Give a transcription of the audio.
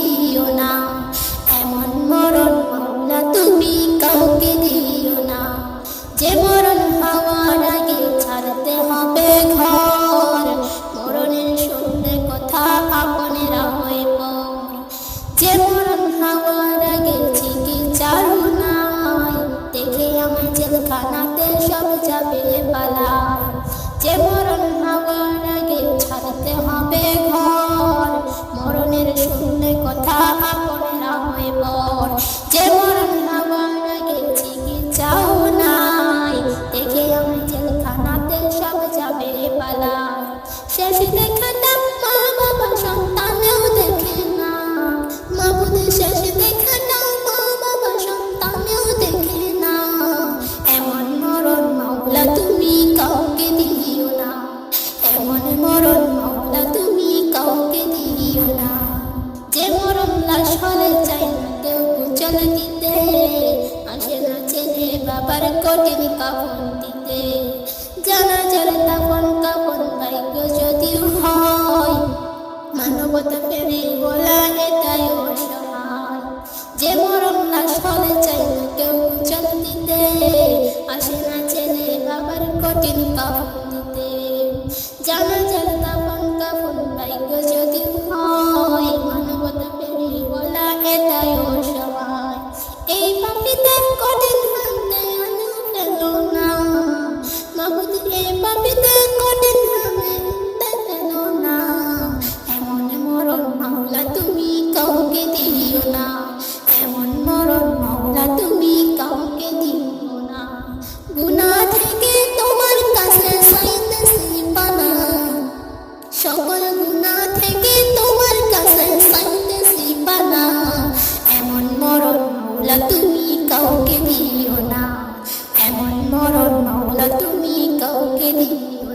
দিও না। এমন মরণ মাওলা তুমি কাউকে দিও না। যে মরণ পাওয়ার আগে ছাড়তে হবে ঘর। মরণের শুনলে কথা আপনেরা হয়ে পর। যে মরণ পাওয়ার আগে চিকিৎসার নাই, দেখে আমার জেলখানাতে সব যাবে পালা হলে চাই না, কেউ কুচল দিতে। আসে না ছেলে বাবার কঠিন কাপড় দিতে। জানা যার তখন কাপড় ভাগ্য যদি হয়, মানবতা পেরে বলা এটাই অসহায়। যে মরণ হলে চাই না, কেউ কুচল দিতে। আসে না ছেলে বাবার কঠিন কাপড় না এমন মরণ তুমি কাউকে না। গুনাহ থেকে তোমার কাছে সকল গুনাহ থেকে তোমার কাছে এমন মরণ মাওলা তুমি কাউকে দিও না। এমন মরণ মাওলা তুমি কাউকে দিও